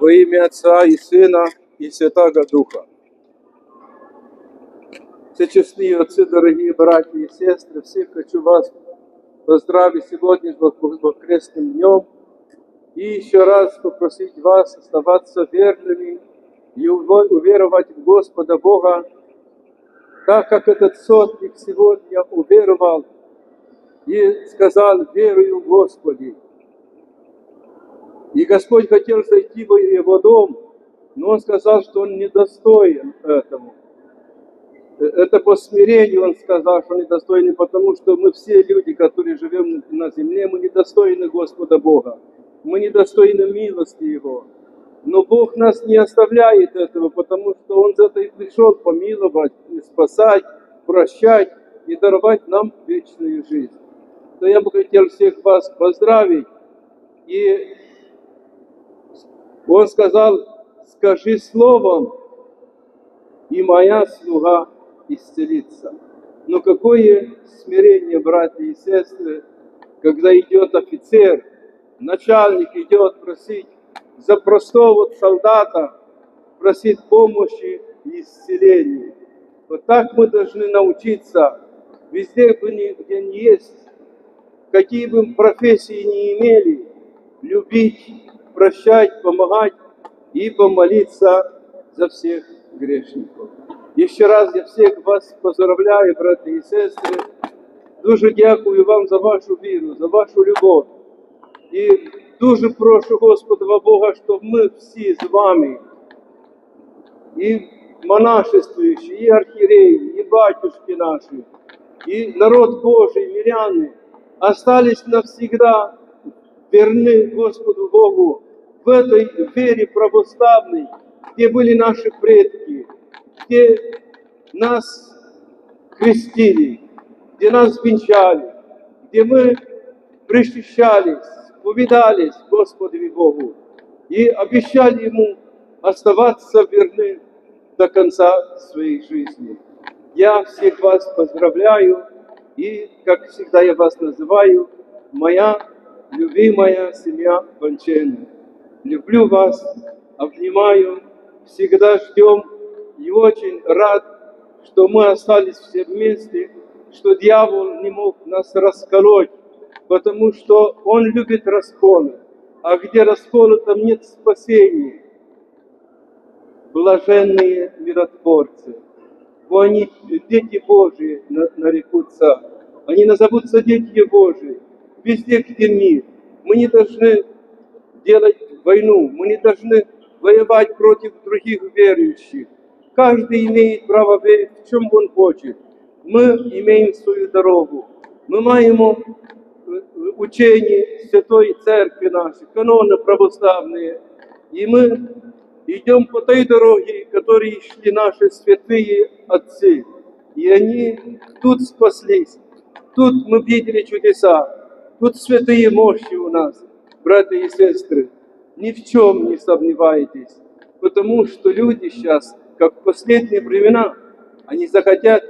Во ім'я Отця і Сина, і Святого Духа. Все честные отцы, дорогие братья и сестры, всех хочу вас поздравить сегодня с воскресным днем и еще раз попросить вас оставаться верными и уво- уверовать в Господа Бога, так как этот сотник сегодня уверовал и сказал, верую в Господи. И Господь хотел зайти в его дом, но он сказал, что он недостоин этому. Э, Это по смирению он сказал, что недостойны, потому что мы все люди, которые живем на земле, мы недостойны Господа Бога. Мы недостойны милости Его. Но Бог нас не оставляет этого, потому что Он за это и пришел помиловать, спасать, прощать и даровать нам вечную жизнь. То я бы хотел всех вас поздравить. И Он сказал, скажи словом, и моя слуга исцелится. Но какое смирение, братья и сестры, когда идет офицер, начальник идет просить за простого солдата, просить помощи и исцеления. Вот так мы должны научиться, везде, где не есть, какие бы профессии не имели, любить, прощать, помогать и помолиться за всех грешников. Еще раз я всех вас поздравляю, братья і сестри. Дуже дякую вам за вашу віру, за вашу любов. І дуже прошу Господа Бога, щоб ми всі з вами, і монашествуючі, і архієреї, і батюшки наші, и народ Божий, миряне, остались навсегда верны Господу Богу в этой вере православной, где были наши предки, где нас крестили, где нас венчали, где мы причащались, повидались Господу Богу и обещали Ему оставаться верны до конца своей жизни. Я всех вас поздравляю и, как всегда я вас называю, моя любимая семья Бончена. Люблю вас, обнимаю, всегда ждем и очень рад, что мы остались все вместе, что дьявол не мог нас расколоть, потому что он любит расколы. А где расколы, там нет спасения. Блаженные миротворцы, бо они дети Божии на- нарекутся, они назовутся дети Божии, везде, где мир. Мы не должны делать войну, мы не должны воевать против других верующих. Каждый имеет право верить, в чем он хочет. Мы имеем свою дорогу. Мы маємо е, учение Святой Церкви нашей, каноны православные. И мы идем по той дороге, которой шли наши святые отцы. И они тут спаслись. Тут мы видели чудеса. Тут святые мощи у нас, братья и сестры. Ни в чем не сомневайтесь. Потому что люди сейчас, как в последние времена, они захотят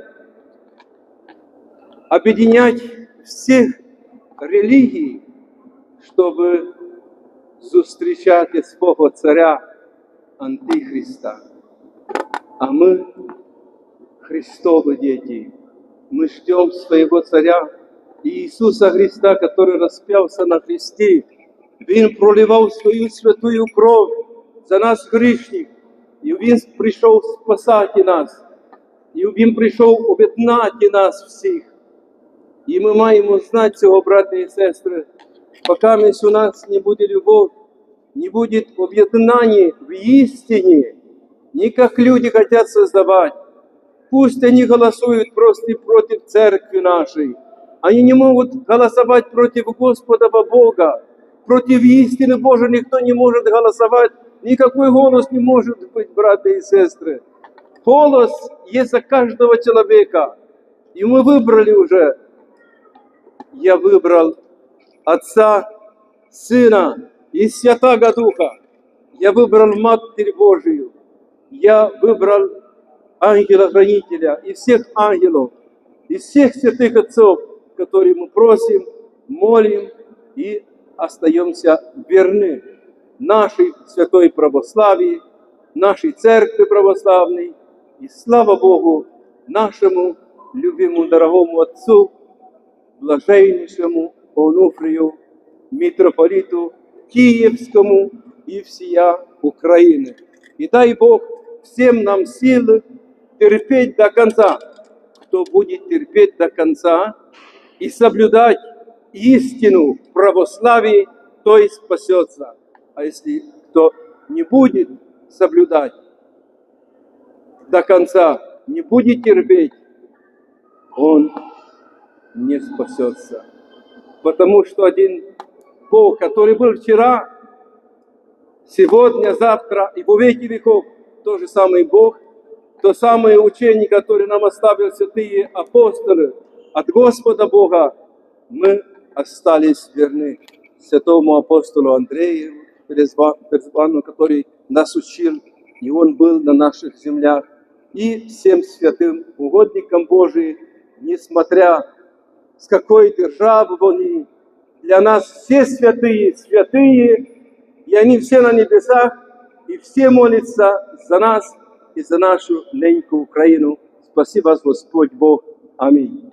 объединять всех религий, чтобы зустрічати свого царя Антихриста. А мы, Христовы дети, мы ждем своего царя Иисуса Христа, который распялся на кресте. Він проливав свою святую кров за нас грішних, і Він прийшов спасати нас, і Він прийшов об'єднати нас всіх. І ми маємо знати цього, брати і сестри, поки у нас не буде любов, не будет объединения в истине, не как люди хотят создавать. Пусть они голосуют просто против церкви нашей. Они не могут голосовать против Господа Бога. Против истины Божией никто не может голосовать. Никакой голос не может быть, братья и сестры. Голос есть за каждого человека. И мы выбрали уже. Я выбрал Отца, Сына и Святаго Духа. Я выбрал Матерь Божию. Я выбрал ангела-хранителя и всех ангелов, и всех святых отцов, которые мы просим, молим и остаемся верны. нашей святой православии, нашей церкви православной. И слава Богу, нашему любимому дорогому Отцу, блаженнейшему Онуфрию, митрополиту Киевскому и всея Украины. И дай Бог всем нам силы терпеть до конца. Кто будет терпеть до конца и соблюдать истину в православии, то и спасется. А если кто не будет соблюдать до конца, не будет терпеть, он не спасется. Потому что один Бог, который был вчера, сегодня, завтра и во веки веков, тот же самый Бог, то самое учение, которое нам оставил святые апостолы от Господа Бога, мы остались верны святому апостолу Андрею, Перезвану, который нас учил, и он был на наших землях, и всем святым угодникам Божиим, несмотря с какой державы они, для нас все святые, святые, и они все на небесах, и все молятся за нас и за нашу ненькую Украину. Спаси вас, Господь Бог. Аминь.